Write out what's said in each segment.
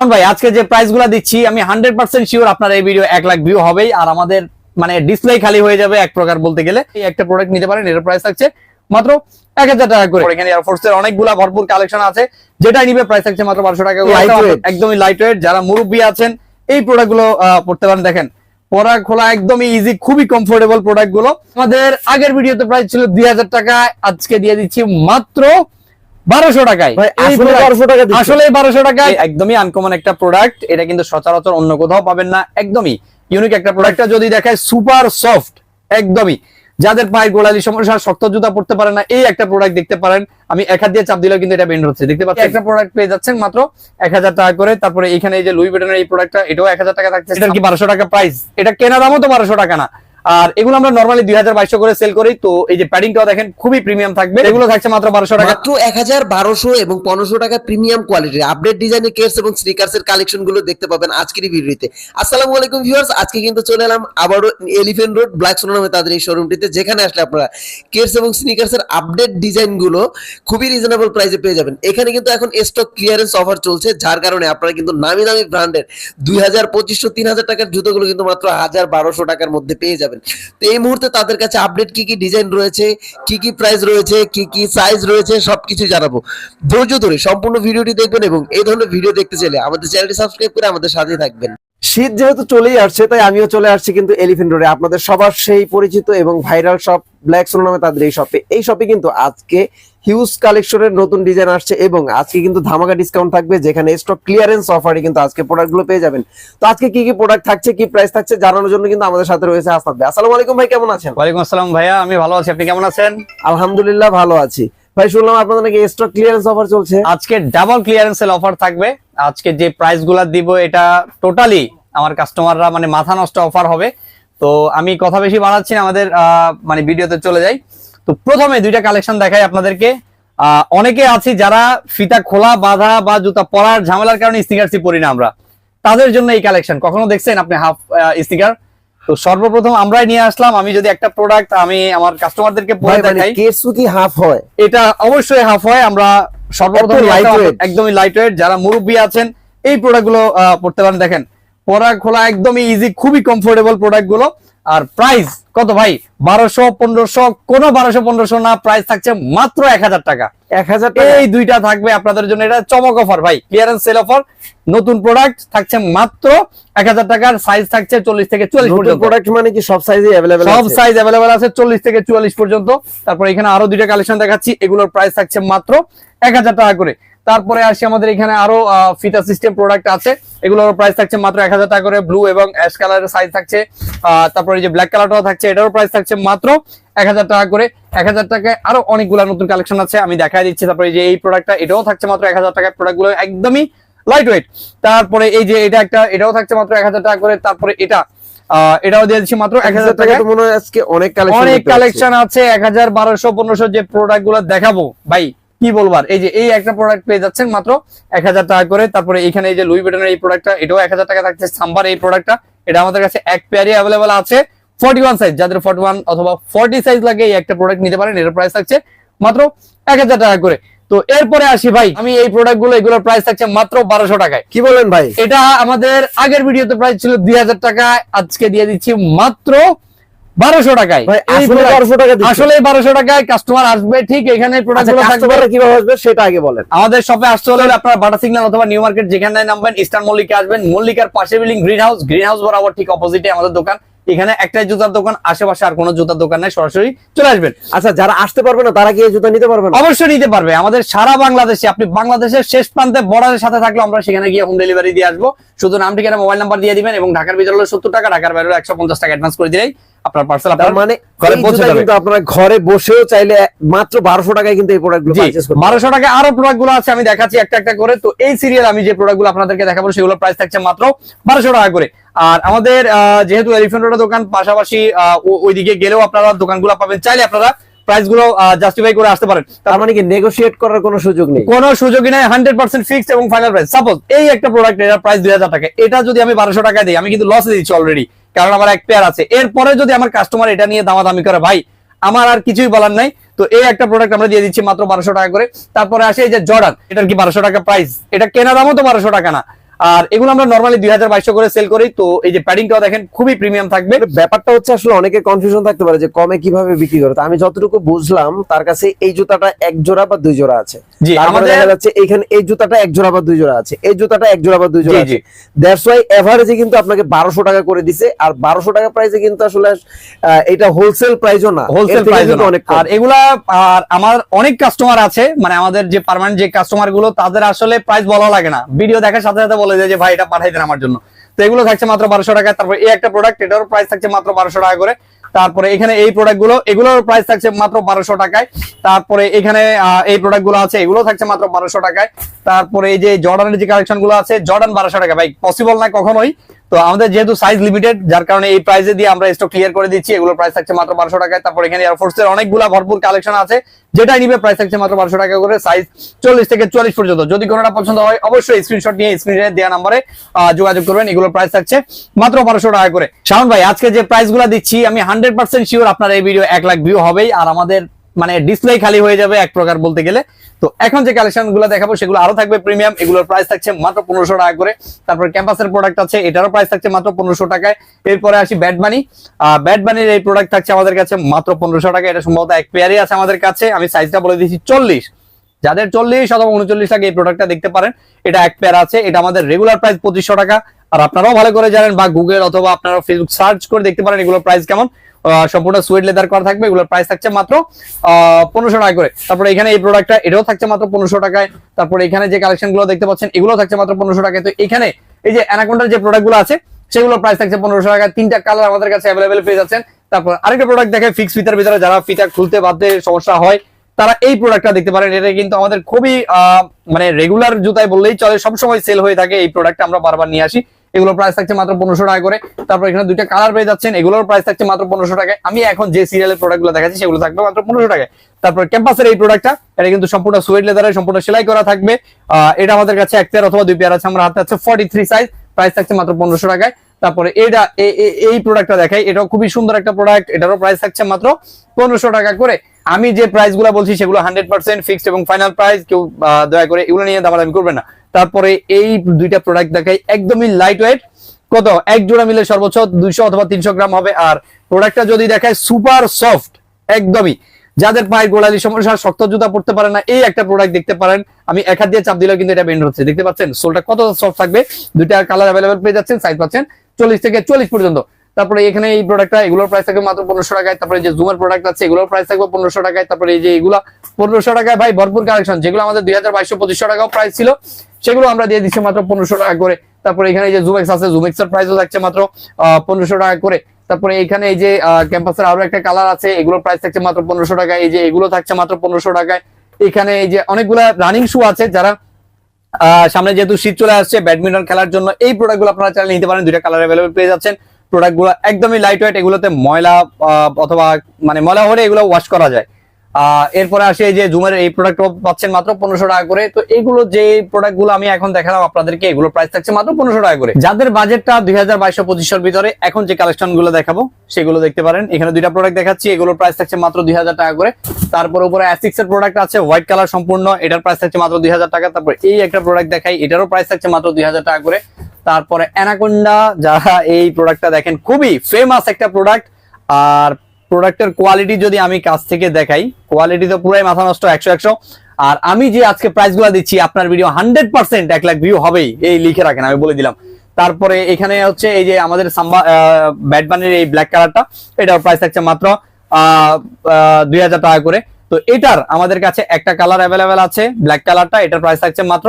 ভাই আজকে যে প্রাইসগুলা দিচ্ছি আমি হান্ড্রেড পার্সেন্ট শিওর আপনার এই ভিডিও এক লাখ ভিউ হবেই আর আমাদের মানে ডিসপ্লে খালি হয়ে যাবে এক প্রকার বলতে গেলে। এই একটা প্রোডাক্ট নিতে পারেন এর প্রাইস থাকছে মাত্র এক হাজার টাকা করে। এখানে এয়ারফোর্স এর অনেকগুলা ভরপুর কালেকশন আছে যেটা নিবে প্রাইস থাকছে মাত্র বারোশো টাকা একদমই লাইট ওয়েট যারা মুরব্বী আছেন এই প্রোডাক্টগুলো আহ, পড়তে পারেন। দেখেন পরা খোলা একদমই ইজি খুবই কমফোর্টেবল প্রোডাক্টগুলো। আমাদের আগের ভিডিওতে প্রাইস ছিল দুই হাজার টাকা আজকে দিয়ে দিচ্ছি মাত্র বারোশো টাকায়। আসলে product- 1200 টাকা দিচ্ছে। আসলে বারোশো টাকা একদমই আনকমন একটা প্রোডাক্ট এটা কিন্তু সচরাচর অন্য কোথাও পাবেন না একদমই। ইউনিক একটা প্রোডাক্টটা যদি দেখায় সুপার সফট একদমই। যাদের পায়ে গোড়ালি সমস্যা শক্ত জুতা পড়তে পারে না এই একটা প্রোডাক্ট দেখতে পারেন। আমি এক হাত দিয়ে চাপ দিলেও কিন্তু এটা বেন্ড হচ্ছে দেখতে পাচ্ছেন? একটা প্রোডাক্ট পেয়ে যাচ্ছেন মাত্র এক হাজার টাকা করে। তারপরে এখানে এই যে লুই বেটনের এই প্রোডাক্টটা এটাও এক হাজার টাকা থাকছে। এটা কি বারোশো টাকা প্রাইস এটা কেনা দামও তো বারোশো টাকা না। আর এগুলো আমরা নর্মালি দুই হাজার বাইশশো করে সেল করি। তো এই যে প্যাডিংটাও দেখেন, খুবই প্রিমিয়াম থাকবে। এগুলো থাকছে মাত্র বারোশো টাকা। মাত্র এক হাজার বারোশো এবং পনেরোশো টাকা প্রিমিয়াম কোয়ালিটির আপডেট ডিজাইনের কেস এবং স্নিকার্স এর কালেকশনগুলো দেখতে পাবেন আজকের ভিডিওতে আসসালামু আলাইকুম ভিউয়ার্স আজকে কিন্তু চলে এলাম আবারও এলিফেন্ট রোড ব্ল্যাক সোনা নামে তাদের এই শোরুমটিতে যেখানে আসলে আপনারা কেস এবং স্নিকার্স এর আপডেট ডিজাইনগুলো খুবই রিজনেবল প্রাইসে পেয়ে যাবেন। এখানে কিন্তু এখন স্টক ক্লিয়ারেন্স অফার চলছে, যার কারণে আপনারা কিন্তু নামি দামি ব্র্যান্ডের দুই হাজার পঁচিশশো, তিন হাজার টাকার জুতোগুলো কিন্তু মাত্র হাজার বারোশো টাকার মধ্যে পেয়ে যাবেন। তো এই মুহূর্তে তাদের কাছে আপডেট কি কি ডিজাইন রয়েছে, কি কি প্রাইস রয়েছে, কি কি সাইজ রয়েছে, সবকিছু জানাব। ধৈর্য ধরে সম্পূর্ণ ভিডিওটি দেখবেন এবং এই ধরনের ভিডিও দেখতে চাইলে আমাদের চ্যানেলটি সাবস্ক্রাইব করে আমাদের সাথে থাকবেন। শীত যেহেতু চলেই আসছে তাই আমিও চলে আসছি কিন্তু এলিফেন্ট রোডে আপনাদের সবার সেই পরিচিত এবং ভাইরাল শপ ব্ল্যাক সোলো নামে তাদের এই শপে এই শপে কিন্তু আজকে হিউজ কালেকশনের নতুন ডিজাইন আসছে এবং আজকে কিন্তু ধামাকা ডিসকাউন্ট থাকবে যেখানে স্টক ক্লিয়ারেন্স অফারে কিন্তু আজকে প্রোডাক্টগুলো পেয়ে যাবেন। তো আজকে কি কি প্রোডাক্ট থাকছে কি প্রাইস থাকছে জানানোর জন্য কিন্তু আমাদের সাথে রয়েছে আসাদ ভাই। আসসালামু আলাইকুম ভাই কেমন আছেন? ওয়ালাইকুম আসসালাম ভাইয়া আমি ভালো আছি। আপনি কেমন আছেন? আলহামদুলিল্লাহ ভালো আছি। ভাই শুনলাম আপনাদের নাকি স্টক ক্লিয়ারেন্স অফার চলছে। আজকে ডাবল ক্লিয়ারেন্স সেল অফার থাকবে। আজকে যে প্রাইসগুলা দিব এটা টোটালি আমার কাস্টমাররা মানে মাথা নষ্ট অফার হবে। তো আমি কথা বেশি বাড়াচ্ছি না আমাদের মানে ভিডিওতে চলে যাই। তো প্রথমে দুইটা কালেকশন দেখাই আপনাদেরকে। অনেকে আছি যারা ফিতা খোলা বাঁধা বা জুতা পরার ঝামেলার কারণে স্নিকারসি পরি না আমরা। তাদের জন্য এই কালেকশন কখনো দেখছেন আপনি হাফ স্নিকার তো সর্বপ্রথম আমরাই নিয়ে আসলাম। আমি যদি একটা প্রোডাক্ট আমি আমার কাস্টমারদেরকে পরে মানে দেখাই। কেসু কি হাফ হয়? এটা অবশ্যই হাফ হয়। আমরা সর্বপ্রথম একদমই লাইট ওয়েট যারা মুরব্বী আছেন এই প্রোডাক্টগুলো আহ, পড়তে পারেন। দেখেন পরা খোলা একদমই ইজি খুবই কমফোর্টেবল প্রোডাক্টগুলো। আর প্রাইস কত ভাই? বারোশো পনেরোশো কোনো বারোশো পনেরোশো না প্রাইস থাকছে মাত্র এক হাজার টাকা। এক হাজার এই দুইটা থাকবে আপনাদের জন্য এটা চমক অফার ভাই ক্লিয়ারেন্স সেল অফার নতুন প্রোডাক্ট থাকছে মাত্র এক হাজার টাকার সাইজ থাকছে চল্লিশ থেকে চুয়াল্লিশ পর্যন্ত। প্রোডাক্ট মানে কি সব সাইজে সব সাইজ অ্যাভেলেবেল আছে চল্লিশ থেকে চুয়াল্লিশ পর্যন্ত। তারপর এখানে আরও দুইটা কালেকশন দেখাচ্ছি এগুলোর প্রাইস থাকছে মাত্র এক হাজার টাকা করে। তারপরে আসি আমাদের এখানে আরও ফিতা সিস্টেম প্রোডাক্ট আছে। এগুলোর প্রাইস থাকছে মাত্র এক হাজার টাকা করে ব্লু এবং অ্যাশ কালারের সাইজ থাকছে। তারপরে এই যে ব্ল্যাক কালারটাও থাকছে এটারও প্রাইস থাকছে মাত্র এক হাজার টাকা করে। এক হাজার টাকায় আরও অনেকগুলো নতুন কালেকশন আছে আমি দেখাই দিচ্ছি। তারপরে এই যে এই প্রোডাক্টটা এটাও থাকছে মাত্র এক হাজার টাকায়। প্রোডাক্টগুলো একদমই লাইট ওয়েট তারপরে এই যে এটা একটা এটাও থাকছে মাত্র এক হাজার টাকা করে। তারপরে এটা আহ, এটাও দিয়ে দিচ্ছি মাত্র এক হাজার টাকা মনে হয় আজকে অনেক কালেকশন অনেক কালেকশন আছে এক হাজার বারোশো পনেরোশো যে প্রোডাক্টগুলো দেখাবো। ভাই কি বলবার এই যে এই একটা প্রোডাক্ট পেয়ে যাচ্ছেন মাত্র এক হাজার টাকা করে। তারপরে এখানে এই যে লুই বেটনের এই প্রোডাক্টটা এটাও এক হাজার টাকা থাকছে। সাম্বার এই প্রোডাক্টটা এটা আমাদের কাছে এক পেয়ারই অ্যাভেলেবল আছে। ফর্টি ওয়ান সাইজ যাদের ফর্টি ওয়ান অথবা ফর্টি সাইজ লাগে এই একটা প্রোডাক্ট নিতে পারেন এর প্রাইস থাকছে মাত্র এক হাজার টাকা করে। তো এরপরে আসি ভাই আমি এই প্রোডাক্টগুলো এগুলোর প্রাইস থাকছে মাত্র বারোশো টাকায়। কি বলেন ভাই? এটা আমাদের আগের ভিডিওতে প্রাইস ছিল দুই হাজার টাকা আজকে দিয়ে দিচ্ছি মাত্র বারোশো টাকায়। আসলে product- 1200 টাকা দিচ্ছে। আসলে বারোশো টাকায় কাস্টমার আসবে ঠিক এখানে আচ্ছা গুলো থাকবে। কাস্টমাররা কীভাবে আসবে সেটা আগে বলেন। আমাদের শপে আসতে হলে আপনার বাটা সিগন্যাল অথবা নিউ মার্কেট যেখানে নামবেন ইস্টার্ন মল্লিকে আসবেন। মল্লিকার পাশে building green house green house বরাবর ঠিক অপোজিটে আমাদের দোকান। এখানে একটাই জুতার দোকান আশেপাশে আর কোনো জুতার দোকান নাই সরাসরি চলে আসবেন। আচ্ছা যারা আসতে পারবে না তারা কি এই জুতা নিতে পারবে অবশ্যই নিতে পারবে। আমাদের সারা বাংলাদেশে আপনি বাংলাদেশের শেষ প্রান্তে বর্ডারের সাথে থাকলে আমরা সেখানে গিয়ে হোম ডেলিভারি দিয়ে আসব। শুধু নাম ঠিকানা মোবাইল নাম্বার দিয়ে দিবেন এবং ঢাকার ভিতরে সত্তর টাকা ঢাকার বাইরে একশো পঞ্চাশ টাকা অ্যাডভান্স করে দিলেই আপনার পার্সেল আপনার মানে ঘরে পৌঁছে যাবে। কিন্তু আপনারা ঘরে বসেও চাইলে মাত্র বারোশো টাকায় কিন্তু এই প্রোডাক্টগুলো জি পারচেস করতে বারোশো টাকা আরও প্রোডাক্টগুলো আছে আমি দেখাচ্ছি একটা একটা করে। তো এই সিরিয়াল আমি যে প্রোডাক্টগুলো আপনাদেরকে দেখাবো সেগুলো প্রাইস থাকছে মাত্র বারোশো টাকা করে। আর আমাদের যেহেতু এলিফেন্ট রোডের দোকান পাশাপাশি ওইদিকে গেলেও আপনারা দোকানগুলো পাবেন। চাইলে আপনারা প্রাইসগুলো জাস্টিফাই করে আসতে পারেন। তার মানে কি নেগোশিয়েট করার কোনো সুযোগ নেই? কোনো সুযোগই নাই হান্ড্রেড পার্সেন্ট ফিক্স এবং ফাইনাল প্রাইস সাপোজ এই একটা প্রোডাক্ট এটার প্রাইস দুই হাজার টাকা। এটা যদি আমি বারোশো টাকা দিই আমি কিন্তু লসে দিচ্ছি অলরেডি কারণ আমার এক পেয়ার আছে। এরপরে যদি আমার কাস্টমার এটা নিয়ে দামাদামি করে, ভাই, আমার আর কিছুই বলার নাই, তো এই একটা প্রোডাক্ট আমরা দিয়ে দিচ্ছি মাত্র বারোশো টাকা করে। তারপরে আসে এই যে জর্ডান এটার কি বারোশো টাকা প্রাইস এটা কেনা দামও তো বারোশো টাকা না। আর এগুলো আমরা নর্মালি দুই হাজার বাইশশো করে সেল করি তো এই যে প্যাডিংটাও দেখেন খুবই প্রিমিয়াম থাকবে। ব্যাপারটা হচ্ছে আসলে অনেকে কনফিউশন থাকতে পারে যে কমে কীভাবে বিক্রি করে। আমি যতটুকু বুঝলাম তার কাছে এই জুতাটা এক জোড়া বা দুই জোড়া আছে। জি তারপরে আমাদের দেখা যাচ্ছে এখানে এই জুতাটা এক জোড়া বা দুই জোড়া আছে এই জুতাটা এক জোড়া বা দুই জোড়া আছে। দ্যাটস ওয়াই এভারেজে কিন্তু আপনাকে বারোশো টাকা করে দিছে আর বারোশো টাকা প্রাইসে কিন্তু আসলে এটা হোলসেল প্রাইসও না। হোলসেল অনেক আর এগুলা আর আমার অনেক কাস্টমার আছে মানে আমাদের যে পার্মানেন্ট যে কাস্টমারগুলো তাদের আসলে প্রাইস বলা লাগে না। ভিডিও দেখার সাথে সাথে বলে যে, ভাই, এটা পাঠাই দেন আমার জন্য। তো এগুলো থাকছে মাত্র বারোশো টাকা তারপর এই একটা প্রোডাক্ট এটারও প্রাইস থাকছে মাত্র বারোশো টাকা করে। তারপরে এখানে এই প্রোডাক্টগুলো, এগুলোর প্রাইস থাকছে মাত্র বারোশো টাকায়। তারপরে এখানে এই প্রোডাক্টগুলো আছে, এগুলো থাকছে মাত্র বারোশো টাকায়। তারপরে এই যে জর্ডানের যে কালেকশনগুলো আছে জর্ডান বারোশো টাকা। ভাই পসিবল না কখনোই? তো আমাদের যেহেতু সাইজ লিমিটেড যার কারণে এই প্রাইসে দিয়ে আমরা স্টক ক্লিয়ার করে দিচ্ছি, এগুলোর প্রাইস থাকছে মাত্র বারোশো টাকায়। তারপর এখানে এয়ারফোর্স এর অনেকগুলা ভরপুর কালেকশন আছে, যেটাই নিবে প্রাইস থাকছে মাত্র বারোশো টাকা করে সাইজ চল্লিশ থেকে চল্লিশ পর্যন্ত। যদি কোনোটা পছন্দ হয়, অবশ্যই স্ক্রিনশট নিয়ে স্ক্রিনে দেওয়া নাম্বারে যোগাযোগ করবেন, এগুলোর প্রাইস থাকছে মাত্র বারোশো টাকা করে। শাওন ভাই, আজকে যে প্রাইসগুলা দিচ্ছি, আমি হান্ড্রেড পার্সেন্ট শিওর আপনার এই ভিডিও এক লাখ ভিউ হবেই, আর আমাদের মানে ডিসপ্লে খালি হয়ে যাবে এক প্রকার বলতে গেলে। তো এখন যে কালেকশনগুলো দেখাবো, সেগুলো আরও থাকবে প্রিমিয়াম এগুলোর প্রাইস থাকছে মাত্র পনেরোশো টাকা করে। তারপর ক্যাম্পাসের প্রোডাক্ট আছে, এটারও প্রাইস থাকছে মাত্র পনেরোশো টাকায়। এরপরে আসি ব্যাট বানি ব্যাট বানির এই প্রোডাক্ট থাকছে আমাদের কাছে মাত্র পনেরোশো টাকা। এটা সম্ভবত এক পেয়ারই আছে আমাদের কাছে। আমি সাইজটা বলে দিচ্ছি চল্লিশ। যাদের চল্লিশ অথবা উনচল্লিশ টাকা এই প্রোডাক্টটা দেখতে পারেন, এটা এক পেয়ার আছে। এটা আমাদের রেগুলার প্রাইস পঁচিশশো টাকা। আর আপনারাও ভালো করে জানেন বা গুগল অথবা আপনারা ফেসবুক সার্চ করে দেখতে পারেন এগুলোর প্রাইস কেমন। সম্পূর্ণ সুইট লেদার করা থাকবে, এগুলোর প্রাইস থাকছে মাত্র পনেরোশো টাকা করে। তারপরে এখানে এই প্রোডাক্টটা এটাও থাকছে মাত্র পনেরোশো টাকায়। তারপরে এখানে যে কালেকশনগুলো দেখতে পাচ্ছেন এগুলো থাকছে মাত্র পনেরোশো টাকায়। তো এখানে এই যে অ্যানাকোন্ডার যে প্রোডাক্টগুলো আছে, সেগুলোর প্রাইস থাকছে পনেরোশো টাকা। তিনটা কালার আমাদের কাছে অ্যাভেলেবেল পেয়ে যাচ্ছেন। তারপর আরেকটা প্রোডাক্ট দেখে ফিক্স ফিতার ভিতরে যারা ফিতা খুলতে বাদে সমস্যা হয়, তারা এই প্রোডাক্টটা দেখতে পারেন। এটা কিন্তু আমাদের খুবই মানে রেগুলার জুতায় বললেই চলে, সবসময় সেল হয়ে থাকে এই প্রোডাক্টটা আমরা বারবার নিয়ে আসি। এগুলোর প্রাইস থাকছে মাত্র পনেরোশো টাকা করে। তারপর এখানে দুইটা কালার পেয়ে যাচ্ছেন, এগুলোর প্রাইস থাকছে মাত্র পনেরোশো টাকায়। আমি এখন যে সিরিয়ালের প্রোডাক্টগুলো দেখাচ্ছি, সেগুলো থাকবে মাত্র পনেরোশো টাকায়। তারপর ক্যাম্পাসের এই প্রোডাক্টটা এটা কিন্তু সম্পূর্ণ সুইট লেদারে সম্পূর্ণ সেলাই করা থাকবে। এটা আমাদের কাছে এক পেয়ার অথবা দুই পেয়ার আছে, আমরা হাতে আছে ফর্টি থ্রি সাইজ প্রাইস থাকছে মাত্র পনেরোশো টাকায়। তারপরে এটা এই প্রোডাক্টটা দেখাই, এটাও খুবই সুন্দর একটা প্রোডাক্ট এটারও প্রাইস থাকছে মাত্র পনেরোশো টাকা করে। আমি যে প্রাইসগুলো বলছি সেগুলো হান্ড্রেড পার্সেন্ট ফিক্সড এবং ফাইনাল প্রাইস কেউ দয়া করে এগুলো নিয়ে দামাদামি করবে না। তারপরে এই দুইটা প্রোডাক্ট দেখাই একদমই লাইট ওয়েট কত? এক জোড়া মিলে সর্বোচ্চ দুইশো অথবা তিনশো গ্রাম হবে। আর প্রোডাক্টটা যদি দেখায় সুপার সফট একদমই। যাদের পায়ের গোড়ালি সমস্যা, শক্ত জুতা পড়তে পারে না, এই একটা প্রোডাক্ট দেখতে পারেন। আমি এক হাত দিয়ে চাপ দিলেও কিন্তু এটা বেন্ড হচ্ছে। দেখতে পাচ্ছেন? সোলটা কত সফট থাকবে? দুইটা কালার অ্যাভেলেবেল পেয়ে যাচ্ছেন সাইজ পাচ্ছেন চল্লিশ থেকে চল্লিশ পর্যন্ত। তারপরে এখানে এই প্রোডাক্টটা এগুলোর প্রাইস থাকবে মাত্র পনেরোশো টাকায়। তারপরে যে জুমের প্রোডাক্ট আছে, এগুলোর প্রাইস থাকবে পনেরোশো টাকায়। তারপরে এই যে এগুলা, পনেরোশো টাকায় ভাই ভরপুর কালেকশন যেগুলো আমাদের দুই হাজার বাইশশো পঁচিশশো টাকাও প্রাইস ছিল, সেগুলো আমরা দিয়ে দিচ্ছি মাত্র পনেরোশো টাকা করে। তারপরে এখানে যে জুমেক্স আছে জুমেক্স এর প্রাইসও থাকছে মাত্র পনেরোশো টাকা করে। তারপরে এখানে এই যে ক্যাম্পাসের আরও একটা কালার আছে, এগুলোর প্রাইস থাকছে মাত্র পনেরোশো টাকায়। এই যে এগুলো থাকছে মাত্র পনেরোশো টাকায়। এখানে এই যে অনেকগুলা রানিং শু আছে, যারা সামনে যেহেতু শীত চলে আসছে ব্যাডমিন্টন খেলার জন্য এই প্রোডাক্টগুলো আপনারা চাইলে নিতে পারেন। দুইটা কালার অ্যাভেলেবল পেয়ে যাচ্ছেন। প্রোডাক্টগুলো একদমই লাইট ওয়েট এগুলোতে ময়লা অথবা মানে ময়লা হলে এগুলো ওয়াশ করা যায়। এরপরে আসে যে জুমের এই প্রোডাক্ট পাচ্ছেন মাত্র পনেরোশো টাকা করে। তো এইগুলো যে প্রোডাক্টগুলো আমি এখন দেখালাম আপনাদেরকে, এগুলো প্রাইস থাকছে মাত্র পনেরোশো টাকা করে। যাদের বাজেটটা দুই হাজার বাইশশো পঁচিশের ভিতরে, এখন যে কালেকশনগুলো দেখাবো, সেগুলো দেখতে পারেন। এখানে দুইটা প্রোডাক্ট দেখাচ্ছি, এগুলোর প্রাইস থাকছে মাত্র দুই হাজার টাকা করে। তারপর উপরে অ্যাসিক্স এর প্রোডাক্ট আছে হোয়াইট কালার সম্পূর্ণ, এটার প্রাইস থাকছে মাত্র দুই হাজার টাকা। তারপর এই একটা প্রোডাক্ট দেখাই, এটারও প্রাইস থাকছে মাত্র দুই হাজার টাকা করে। তারপরে অ্যানাকোন্ডা, যারা এই প্রোডাক্টটা দেখেন, খুবই ফেমাস একটা প্রোডাক্ট আর প্রোডাক্টের কোয়ালিটি যদি আমি কাছ থেকে দেখাই কোয়ালিটি তো পুরাই মাথা নষ্ট, একশো একশো। আর আমি যে আজকে প্রাইসগুলা দিচ্ছি, আপনার ভিডিও হান্ড্রেড পার্সেন্ট এক লাখ ভিউ হবেই, এই লিখে রাখেন, আমি বলে দিলাম। তারপরে এখানে হচ্ছে এই যে আমাদের সাম্বা ব্যাটবানের এই ব্ল্যাক কালারটা এটার প্রাইস থাকছে মাত্র দুই হাজার টাকা করে। তো এটার আমাদের কাছে একটা কালার অ্যাভেলেবেল আছে ব্ল্যাক কালারটা এটার প্রাইস থাকছে মাত্র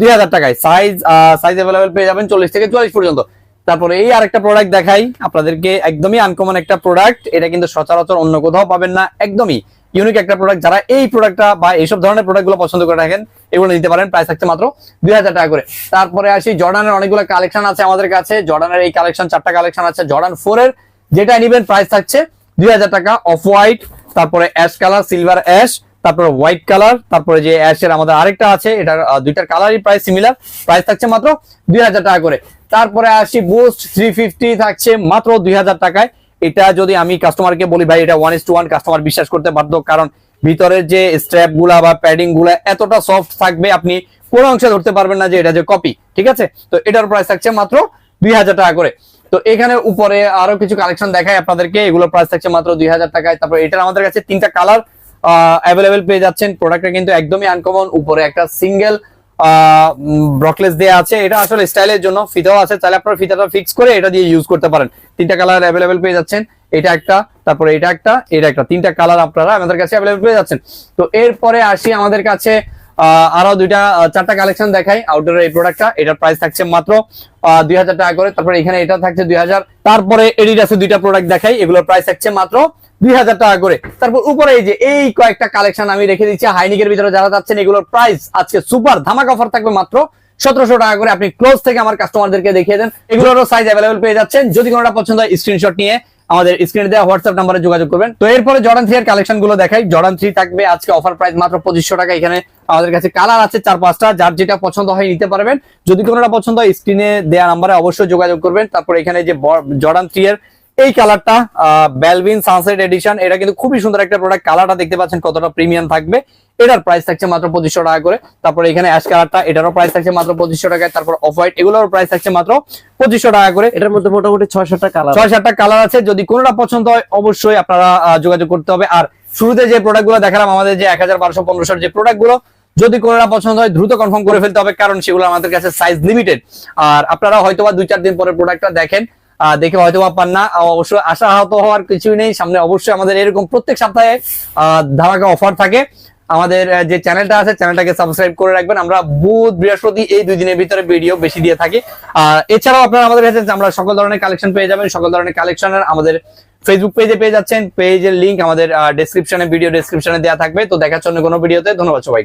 দুই হাজার টাকায়। সাইজ সাইজ অ্যাভেলেবেল পেয়ে যাবেন চল্লিশ থেকে চল্লিশ পর্যন্ত। তারপরে এই আরেকটা প্রোডাক্ট দেখাই, আপনাদেরকে একদমই আনকমন একটা প্রোডাক্ট এটা কিন্তু সচরাচর অন্য কোথাও পাবেন না, একদমই ইউনিক একটা প্রোডাক্ট যারা এই প্রোডাক্টটা বা এইসব ধরনের প্রোডাক্টগুলো পছন্দ করে থাকেন, এগুলো নিতে পারেন প্রাইস থাকছে মাত্র দুই হাজার টাকা করে। তারপরে আসি জর্ডানের অনেকগুলো কালেকশন আছে আমাদের কাছে। জর্ডানের এই কালেকশন চারটা কালেকশন আছে। জর্ডান ফোর এর যেটা নিবেন প্রাইস থাকছে দুই হাজার টাকা অফ হোয়াইট তারপরে অ্যাশ কালার সিলভার অ্যাশ তারপরে হোয়াইট কালার তারপরে যে অ্যাশের আমাদের আরেকটা আছে আহ, দুইটার কালারই প্রাইস সিমিলার প্রাইস থাকছে মাত্র দুই হাজার টাকা করে। তারপরে আসি বুস্ট থ্রি থাকছে মাত্র দুই হাজার টাকায়। এটা যদি আমি কাস্টমারকে বলি ভাই এটা one is to one customer বিশ্বাস করতে বাধ্য কারণ ভিতরের যে স্ট্র্যাপগুলা বা প্যাডিংগুলা এতটা সফট থাকবে আপনি কোনো অংশে ধরতে পারবেন না যে এটা যে কপি ঠিক আছে? তো এটার প্রাইস থাকছে মাত্র দুই হাজার টাকা করে। তো এখানে উপরে আরও কিছু কালেকশন দেখাই আপনাদেরকে। এগুলোর প্রাইস থাকছে মাত্র দুই হাজার টাকায়। তারপর এটার আমাদের কাছে তিনটা কালার অ্যাভেলেবেল পেয়ে যাচ্ছেন। প্রোডাক্টটা কিন্তু একদমই আনকমন উপরে একটা সিঙ্গেল ব্রকলেস দেওয়া আছে। এটা আসলে স্টাইলের জন্য। ফিতাও আছে। তাহলে আপনারা ফিতাটা ফিক্স করে এটা দিয়ে ইউজ করতে পারেন। তিনটা কালার অ্যাভেলেবেল পেয়ে যাচ্ছেন। এটা একটা, তারপরে এটা একটা এটা একটা। তিনটা কালার আপনারা আমাদের কাছে অ্যাভেলেবেল পেয়ে যাচ্ছেন। তো এরপরে আসি আমাদের কাছে আরও দুইটা চারটা কালেকশন দেখাই আউটডোর এই প্রোডাক্টটা এটার প্রাইস থাকছে মাত্র দুই হাজার টাকা করে। তারপরে এখানে এটা থাকছে দুই হাজার। তারপরে এডিডাসের দুইটা প্রোডাক্ট দেখাই, এগুলোর প্রাইস থাকছে মাত্র দুই হাজার টাকা করে। তারপর উপরে এই যে, এই কয়েকটা কালেকশন আমি রেখে দিচ্ছি। হাইনিকের ভিতরে যারা যাচ্ছেন, এগুলোর প্রাইস আজকে সুপার ধামাক অফার থাকবে মাত্র সতেরোশো টাকা করে। আপনি ক্লোজ থেকে আমার কাস্টমারদেরকে দেখিয়ে দেন। এগুলোরও সাইজ অ্যাভেলেবেল পেয়ে যাচ্ছেন। যদি কোনোটা পছন্দ হয় স্ক্রিনশট নিয়ে আমাদের স্ক্রিনে দেওয়া হোয়াটসঅ্যাপ নাম্বারে যোগাযোগ করবেন। তো এরপরে জর্ডান থ্রি এর কালেকশনগুলো দেখাই। জর্ডান থ্রি থাকবে আজকে অফার প্রাইস মাত্র পঁচিশশো টাকা। এখানে আমাদের কাছে কালার আছে চার পাঁচটা। যার যেটা পছন্দ হয় নিতে পারবেন। যদি কোনোটা পছন্দ হয় স্ক্রিনে দেওয়া নাম্বারে অবশ্যই যোগাযোগ করবেন। তারপর এখানে যে জর্ডান থ্রি এর এই কালারটা বেলভিন সানসেট এডিশন এটা কিন্তু খুবই সুন্দর একটা প্রোডাক্ট কালারটা দেখতে পাচ্ছেন কতটা প্রিমিয়াম থাকবে। এটার প্রাইস থাকছে মাত্র পঁচিশশো টাকা করে। তারপরে এখানে অ্যাশ কালারটা এটারও প্রাইস থাকছে মাত্র পঁচিশশো টাকায়। তারপর অফ হোয়াইট এগুলোর প্রাইস থাকছে মাত্র পঁচিশশো টাকা করে। এটার মধ্যে মোটামুটি ছয় সাতটা কালার ছয় সাতটা কালার আছে। যদি কোনোটা পছন্দ হয় অবশ্যই আপনারা যোগাযোগ করতে হবে। আর শুরুতে যে প্রোডাক্টগুলো দেখালাম আমাদের যে এক হাজার বারোশো পনেরোশোর যে প্রোডাক্টগুলো যদি কোনোটা পছন্দ হয় দ্রুত কনফার্ম করে ফেলতে হবে কারণ সেগুলো আমাদের কাছে সাইজ লিমিটেড আর আপনারা হয়তোবা দুই চার দিন পরে প্রোডাক্টটা দেখেন দেখে হয়তোবা পান না। অবশ্যই আশা আহত হওয়ার কিছুই নেই। সামনে অবশ্যই আমাদের এরকম প্রত্যেক সপ্তাহে ধামাকা অফার থাকে। আমাদের যে চ্যানেলটা আছে চ্যানেলটাকে সাবস্ক্রাইব করে রাখবেন। আমরা বুধ, বৃহস্পতি এই দুই দিনের ভিতরে ভিডিও বেশি দিয়ে থাকি। আর এছাড়াও আপনারা আমাদের কাছে আমরা সকল ধরনের কালেকশন পেয়ে যাবেন। সকল ধরনের কালেকশনের আমাদের ফেসবুক পেজে পেয়ে যাচ্ছেন। পেজের লিঙ্ক আমাদের ডেসক্রিপশনে ভিডিও ডেসক্রিপশনে দেওয়া থাকবে। তো দেখার জন্য কোনো ভিডিওতে ধন্যবাদ সবাইকে।